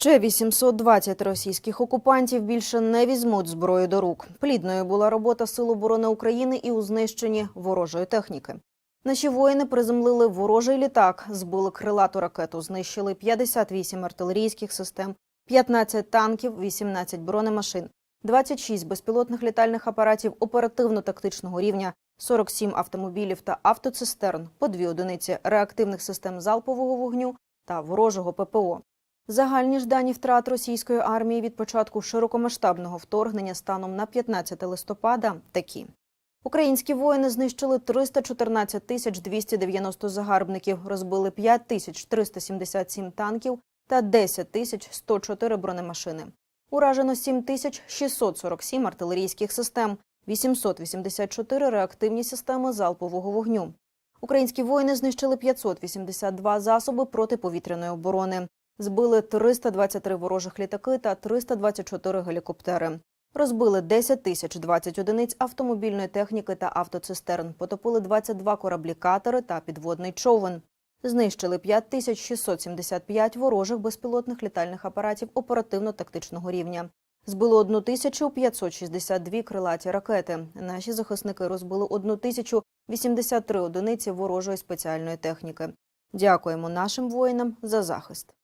Ще 820 російських окупантів більше не візьмуть зброю до рук. Плідною була робота Сил оборони України і у знищенні ворожої техніки. Наші воїни приземлили ворожий літак, збили крилату ракету, знищили 58 артилерійських систем, 15 танків, 18 бронемашин, 26 безпілотних літальних апаратів оперативно-тактичного рівня, 47 автомобілів та автоцистерн, по дві одиниці реактивних систем залпового вогню та ворожого ППО. Загальні ж дані втрат російської армії від початку широкомасштабного вторгнення станом на 15 листопада такі. Українські воїни знищили 314 тисяч 290 загарбників, розбили 5 тисяч 377 танків та 10 тисяч 104 бронемашини. Уражено 7 тисяч 647 артилерійських систем, 884 реактивні системи залпового вогню. Українські воїни знищили 582 засоби протиповітряної оборони. Збили 323 ворожих літаки та 324 гелікоптери. Розбили 10 тисяч 20 одиниць автомобільної техніки та автоцистерн. Потопили 22 кораблі-катери та підводний човен. Знищили 5675 ворожих безпілотних літальних апаратів оперативно-тактичного рівня. Збили 1562 крилаті ракети. Наші захисники розбили 1083 одиниці ворожої спеціальної техніки. Дякуємо нашим воїнам за захист.